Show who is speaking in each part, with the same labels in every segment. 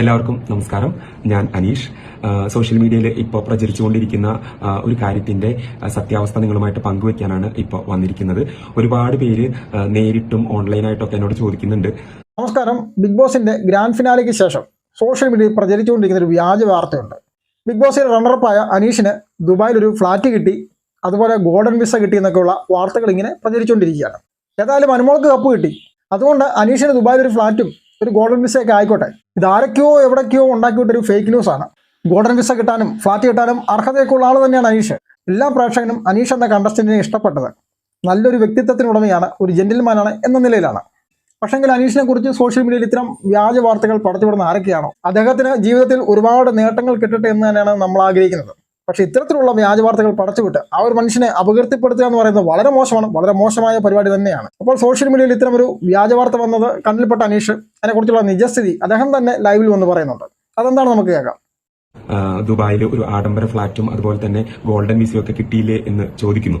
Speaker 1: എല്ലാവർക്കും നമസ്കാരം. ഞാൻ അനീഷ്. സോഷ്യൽ മീഡിയയിൽ ഇപ്പോൾ പ്രചരിച്ചുകൊണ്ടിരിക്കുന്ന ഒരു കാര്യത്തിന്റെ സത്യാവസ്ഥ നിങ്ങളുമായിട്ട് പങ്കുവെക്കാനാണ് ഇപ്പോൾ വന്നിരിക്കുന്നത്. ഒരുപാട് പേര് നേരിട്ടും ഓൺലൈനായിട്ടൊക്കെ എന്നോട് ചോദിക്കുന്നുണ്ട്.
Speaker 2: നമസ്കാരം. ബിഗ് ബോസിന്റെ ഗ്രാൻഡ് ഫിനാലയ്ക്ക് ശേഷം സോഷ്യൽ മീഡിയയിൽ പ്രചരിച്ചുകൊണ്ടിരിക്കുന്ന ഒരു വ്യാജ വാർത്തയുണ്ട്. ബിഗ് ബോസിൽ റണ്ണറപ്പായ അനീഷിന് ദുബായിൽ ഒരു ഫ്ലാറ്റ് കിട്ടി അതുപോലെ ഗോൾഡൻ വിസ കിട്ടി എന്നൊക്കെയുള്ള വാർത്തകൾ ഇങ്ങനെ പ്രചരിച്ചുകൊണ്ടിരിക്കുകയാണ്. ഏതായാലും അനുമോൾക്ക് കപ്പ് കിട്ടി. അതുകൊണ്ട് അനീഷിന് ദുബായിൽ ഒരു ഫ്ലാറ്റും ഒരു ഗോൾഡൻ വിസ ഒക്കെ ആയിക്കോട്ടെ. ഇത് ആരൊക്കെയോ എവിടേക്കോ ഉണ്ടാക്കിവിട്ട ഒരു ഫേക്ക് ന്യൂസ് ആണ്. ഗോൾഡൻ വിസ കിട്ടാനും ഫ്ലാറ്റ് കിട്ടാനും അർഹതയൊക്കെ ഉള്ള ആൾ തന്നെയാണ് അനീഷ്. എല്ലാ പ്രേക്ഷകനും അനീഷ് എന്ന കണ്ടസ്റ്റന്റിനെ ഇഷ്ടപ്പെട്ടത്. നല്ലൊരു വ്യക്തിത്വത്തിനുടമയാണ് ഒരു ജെന്റിൽമാനാണ് എന്ന നിലയിലാണ്. പക്ഷെങ്കിൽ അനീഷിനെ കുറിച്ച് സോഷ്യൽ മീഡിയയിൽ ഇത്തരം വ്യാജ വാർത്തകൾ പടച്ചുവിടുന്ന ആരൊക്കെയാണോ? അദ്ദേഹത്തിന് ജീവിതത്തിൽ ഒരുപാട് നേട്ടങ്ങൾ കിട്ടട്ടെ എന്ന് തന്നെയാണ് നമ്മൾ ആഗ്രഹിക്കുന്നത്. പക്ഷെ ഇത്തരത്തിലുള്ള വ്യാജ വാർത്തകൾ പടച്ചുവിട്ട് ആ ഒരു മനുഷ്യനെ അപകീർത്തിപ്പെടുത്തുക എന്ന് പറയുന്നത് വളരെ മോശമാണ് വളരെ മോശമായ പരിപാടി തന്നെയാണ്. അപ്പോൾ സോഷ്യൽ മീഡിയയിൽ ഇത്തരം ഒരു വ്യാജ വാർത്ത വന്നത് കണ്ണിൽപ്പെട്ട അനീഷ് അതിനെക്കുറിച്ചുള്ള നിജസ്ഥിതി അദ്ദേഹം തന്നെ ലൈവിൽ വന്ന് പറയുന്നുണ്ട്. അതെന്താണ് നമുക്ക് കേൾക്കാം?
Speaker 1: ദുബായിൽ ഒരു ആഡംബര ഫ്ളാറ്റും അതുപോലെ തന്നെ ഗോൾഡൻ വിസയും ഒക്കെ കിട്ടിയില്ലേ എന്ന് ചോദിക്കുന്നു.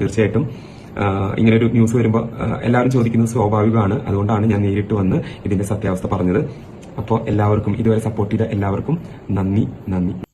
Speaker 1: തീർച്ചയായിട്ടും ഇങ്ങനെ ഒരു ന്യൂസ് വരുമ്പോൾ എല്ലാവരും ചോദിക്കുന്നത് സ്വാഭാവികമാണ്. അതുകൊണ്ടാണ് ഞാൻ നേരിട്ട് വന്ന് ഇതിന്റെ സത്യാവസ്ഥ പറഞ്ഞത്. അപ്പോൾ എല്ലാവർക്കും ഇതുവരെ സപ്പോർട്ട് ചെയ്ത എല്ലാവർക്കും നന്ദി നന്ദി.